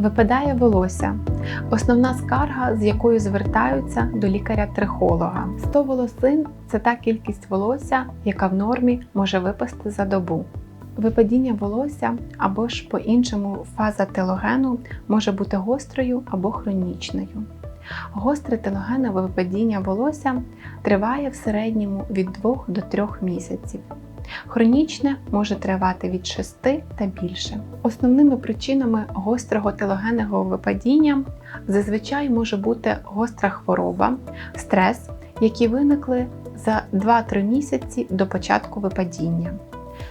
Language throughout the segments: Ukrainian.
Випадає волосся. Основна скарга, з якою звертаються до лікаря-трихолога. 100 волосин це та кількість волосся, яка в нормі може випасти за добу. Випадіння волосся або ж по-іншому фаза телогену може бути гострою або хронічною. Гостре телогенове випадіння волосся триває в середньому від 2 до 3 місяців. Хронічне може тривати від 6 та більше. Основними причинами гострого телогенного випадіння зазвичай може бути гостра хвороба, стрес, які виникли за 2-3 місяці до початку випадіння.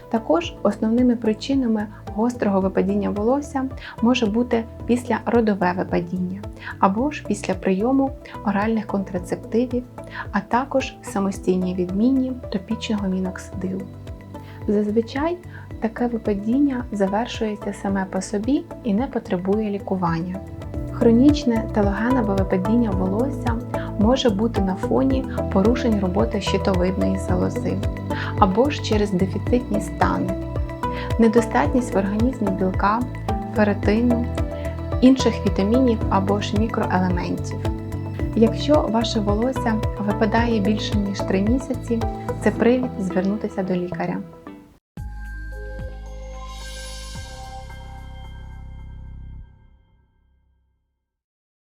Також основними причинами гострого випадіння волосся може бути післяродове випадіння або ж після прийому оральних контрацептивів, а також самостійні відмінні топічного міноксидилу. Зазвичай таке випадіння завершується саме по собі і не потребує лікування. Хронічне телогенове випадіння волосся може бути на фоні порушень роботи щитовидної залози або ж через дефіцитні стани, недостатність в організмі білка, ферритину, інших вітамінів або ж мікроелементів. Якщо ваше волосся випадає більше ніж 3 місяці, це привід звернутися до лікаря.